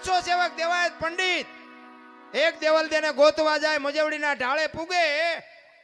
હાથસો સેવક દેવાયત પંડિત. એક દેવલ દેને ગોતવા જાય, મજવડીના ઢાળે પૂગે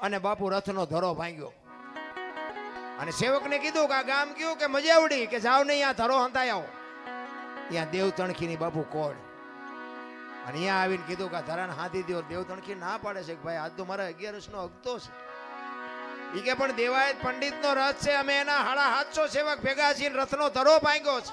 અને બાપુ રથનો ધરો ભાંગ્યો. અને સેવકને કીધું કે આ ગામ કયું? કે મજેવડી, કે જાવ નહીં, આ ધરો હંતાઈ આવો. ત્યાં દેવ તણખીની બાપુ કોડ અને અહીંયા આવીને કીધું કે આ ધરાને હાથી દો દેવ તણખી ના પાડે છે કે ભાઈ, આજ તો મારા અગિયારસ નો હકતો છે. ઈ કે પણ દેવાયત પંડિત નો રથ છે, અમે એના હાડા હાથસો સેવક ભેગા છીએ ને રથનો ધરો ભાંગ્યો છે.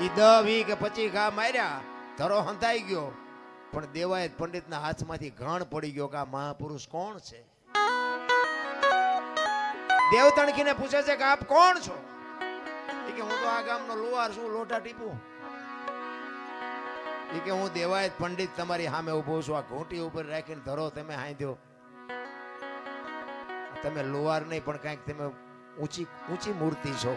ઈ દહ વી કે પચી ઘા માર્યા, ધરો હંધાઈ ગયો. પણ દેવાયત પંડિતના હાથમાંથી ઘણ પડી ગયો કે આ મહાપુરુષ કોણ છે? દેવ તણખીને પૂછે છે કે આપ કોણ છો? કે હું તો આ ગામનો લુવાર છું, લોટા ટીપું. એ કે હું દેવાયત પંડિત તમારી સામે ઊભો છું, આ ઘૂંટી ઉપર રાખીને ધરો, તમે હાંધ્યો. તમે લુવાર નહીં, પણ કાંઈક તમે ઊંચી ઊંચી મૂર્તિ છો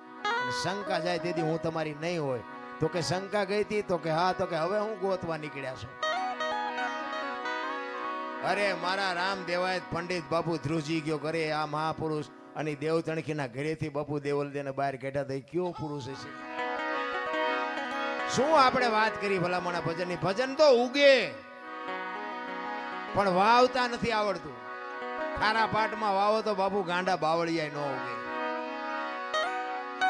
શંકા જાય તેથી હું તમારી નહીં હોય. તો કે શંકા ગઈ હતી, તો કે હા, તો કે હવે હું ગોતવા નીકળ્યા છું. અરે, મારા રામ દેવાય પંડિત બાપુ ધ્રુજી ગયો ઘરે, આ મહાપુરુષ અને દેવ તણખીના ઘરેથી બાપુ દેવલ દેને બહાર કાઢ્યા તો કયો પુરુષ છે શું આપણે વાત કરી ભલામણા ભજનની? ભજન તો ઉગે, પણ વાવતા નથી આવડતું. ખારા પાટમાં વાવો તો બાપુ ગાંડા બાવળિયા ન ઉગે.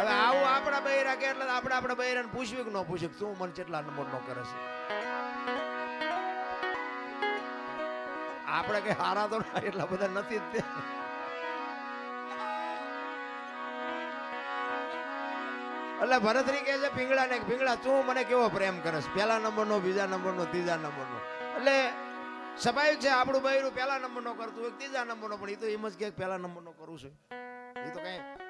હવે આવું આપણા બૈરા કે એટલે આપણે આપણા બૈરાને પૂછવી કે ન પૂછ્યું તું મને કેટલા નંબર નો કરે છે? આપણે કઈ હારા તો ના એટલા બધા નથી જ એટલે ભરતરી કહે છે પીંગળા ને પીંગળા તું મને કેવો પ્રેમ કરસ પહેલા નંબરનો બીજા નંબરનો ત્રીજા નંબરનો. એટલે સ્વાભાવિક છે આપણું બૈરું પહેલા નંબરનો કરતું હોય ત્રીજા નંબરનો પણ એ તો એમ જ કે પહેલા નંબરનો કરું છું. એ તો કઈ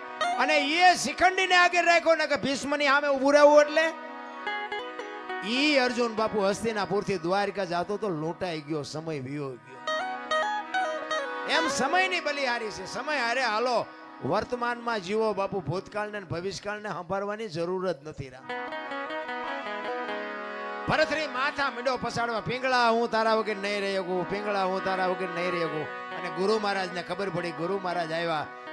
અને એ શિખંડીને આગળ રાખ્યો ને કે ભીષ્મની સામે ઉભું રહેવું એટલે? ઈ અર્જુન બાપુ હસ્તિનાપુરથી દ્વારકા જાતો તો લૂંટાઈ ગયો, સમય વિયો ગયો. એમ સમયની બલિહારી છે. સમય હારે હાલો, વર્તમાનમાં જીવો બાપુ, ભૂતકાળને ભવિષ્યકાળને સંભાળવાની જરૂર જ નથી રા ભરતરી માથા મીંડો પસાડવા, પિંગળા, હું તારા વગર નહીં રહી શકું, પિંગળા, હું તારા વગર નહીં રહી શકું. અને ગુરુ મહારાજને ખબર પડી, ગુરુ મહારાજ આવ્યા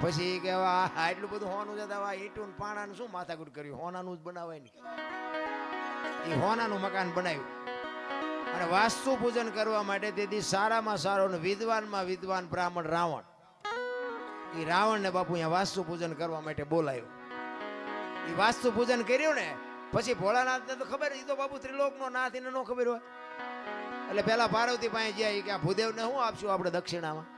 પછી કે હવે આ આટલું બધું હોનું છે દવા ઈંટું પાણાનું શું માથાકૂટ કર્યું? હોનાનું જ બનાવાય નહીં એ હોનાનું મકાન બનાવ્યું. અને વાસ્તુ પૂજન કરવા માટે તેથી સારામાં સારો ને વિદ્વાનમાં વિદ્વાન બ્રાહ્મણ રાવણ. એ રાવણને બાપુ અહીંયા વાસ્તુ પૂજન કરવા માટે બોલાયો. એ વાસ્તુ પૂજન કર્યું ને, પછી ભોળાનાથને તો ખબર એ તો બાપુ ત્રિલોકનો નાથ, એને ન ખબર હોય. એટલે પેલા પાર્વતી પાસે ઈ કે આ ભૂદેવને શું આપશું, આપણે દક્ષિણામાં?